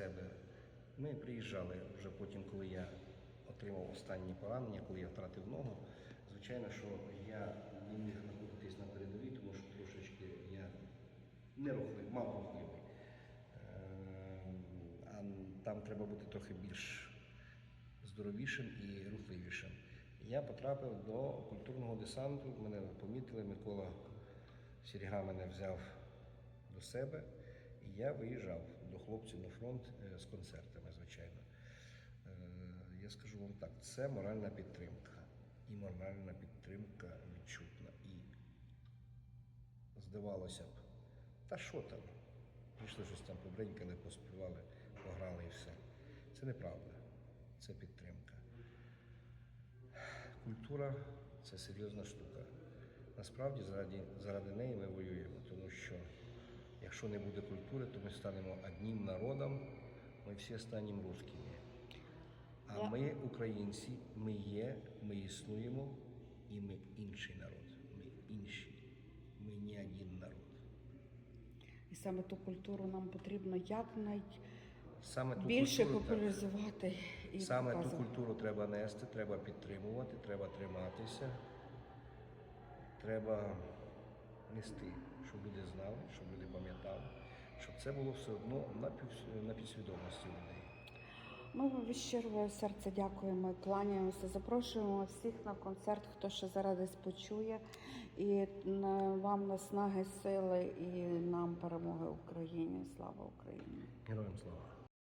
себе. Ми приїжджали вже потім, коли я отримав останні поранення, коли я втратив ногу. Звичайно, що я не міг знаходитись на передовій, тому що трошечки я не рухливий, мало рухливий. Е, А там треба бути трохи більш здоровішим і рухливішим. Я потрапив до культурного десанту. Мене помітили, Микола Сірга мене взяв до себе, я виїжджав до хлопців на фронт е, з концертами, звичайно. Е, Я скажу вам так, це моральна підтримка. І моральна підтримка відчутна. І здавалося б, та що там? Пішли щось там побринькали, поспівали, пограли і все. Це неправда, це підтримка. Культура це серйозна штука. Насправді заради, заради неї ми воюємо, тому що якщо не буде культури, то ми станемо одним народом, ми всі станемо русскими. А Я- ми, українці, ми є, ми існуємо, і ми інший народ. Ми інші. Ми не один народ. І саме ту культуру нам потрібно якнайбільше Саме ту культуру, так. популяризувати і Саме ту культуру треба нести, треба підтримувати, треба триматися, треба нести, щоб люди знали, щоб люди пам'ятали, щоб це було все одно на, підсвідомості людей. Ми вам від щирого серця дякуємо, кланяємося. Запрошуємо всіх на концерт, хто ще зараз десь почує. І вам наснаги, сили і нам перемоги Україні. Слава Україні! Героям слава!